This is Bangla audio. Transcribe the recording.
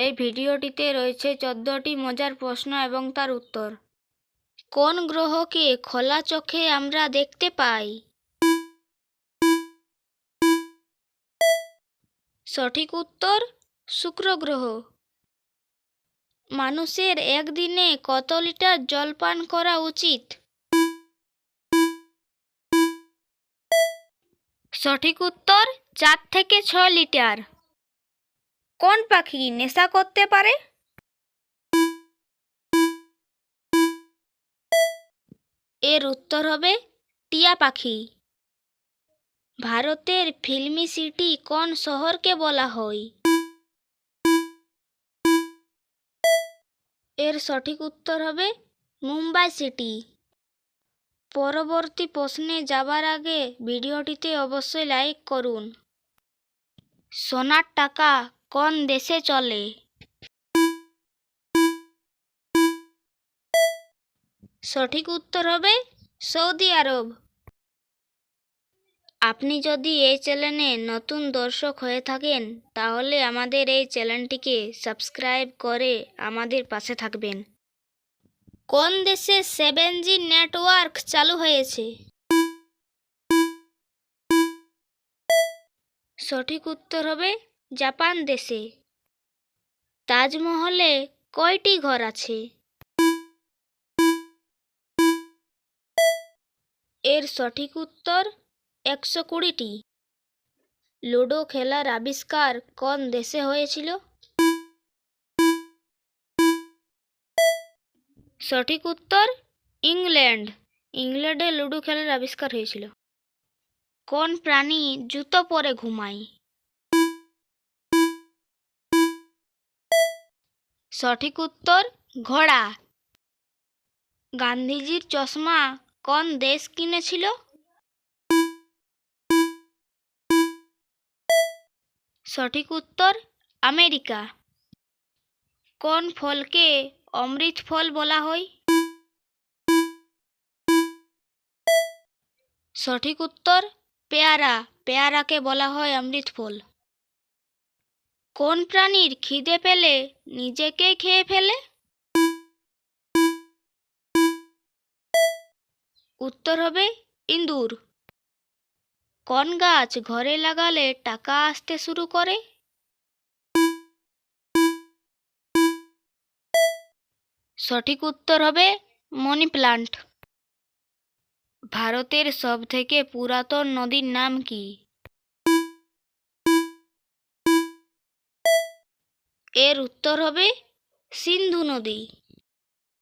এই ভিডিওটিতে রয়েছে চোদ্দটি মজার প্রশ্ন এবং তার উত্তর। কোন গ্রহকে খোলা চোখে আমরা দেখতে পাই? সঠিক উত্তর, শুক্র গ্রহ। মানুষের একদিনে কত লিটার জল পান করা উচিত? সঠিক উত্তর, চার থেকে ছ লিটার। কোন পাখি নেশা করতে পারে? এর উত্তর হবে টিয়া পাখি। ভারতের ফিল্মি সিটি কোন শহরকে বলা হয়? এর সঠিক উত্তর হবে মুম্বাই সিটি। পরবর্তী প্রশ্নে যাবার আগে ভিডিওটিতে অবশ্যই লাইক করুন। সোনার টাকা কোন দেশে চলে? সঠিক উত্তর হবে সৌদি আরব। আপনি যদি এই চ্যানেলে নতুন দর্শক হয়ে থাকেন, তাহলে আমাদের এই চ্যানেলটিকে সাবস্ক্রাইব করে আমাদের পাশে থাকবেন। কোন দেশে সেভেন জি নেটওয়ার্ক চালু হয়েছে? সঠিক উত্তর হবে জাপান দেশে। তাজমহলে কয়টি ঘর আছে? এর সঠিক উত্তর একশো কুড়িটি। লুডো খেলার আবিষ্কার কোন দেশে হয়েছিল? সঠিক উত্তর ইংল্যান্ড। ইংল্যান্ডে লুডো খেলার আবিষ্কার হয়েছিল। কোন প্রাণী জুতো পরে ঘুমায়? সঠিক উত্তর, ঘোড়া। গান্ধীজির চশমা কোন দেশ কিনেছিল? সঠিক উত্তর, আমেরিকা। কোন ফলকে অমৃত ফল বলা হয়? সঠিক উত্তর, পেয়ারা। পেয়ারাকে বলা হয় অমৃত ফল। কোন প্রাণীর খিদে পেলে নিজেকে খেয়ে ফেলে? উত্তর হবে ইন্দুর। কোন গাছ ঘরে লাগালে টাকা আসতে শুরু করে? সঠিক উত্তর হবে মানি প্লান্ট ভারতের সবথেকে পুরাতন নদীর নাম কি? এর উত্তর হবে সিন্ধু নদী।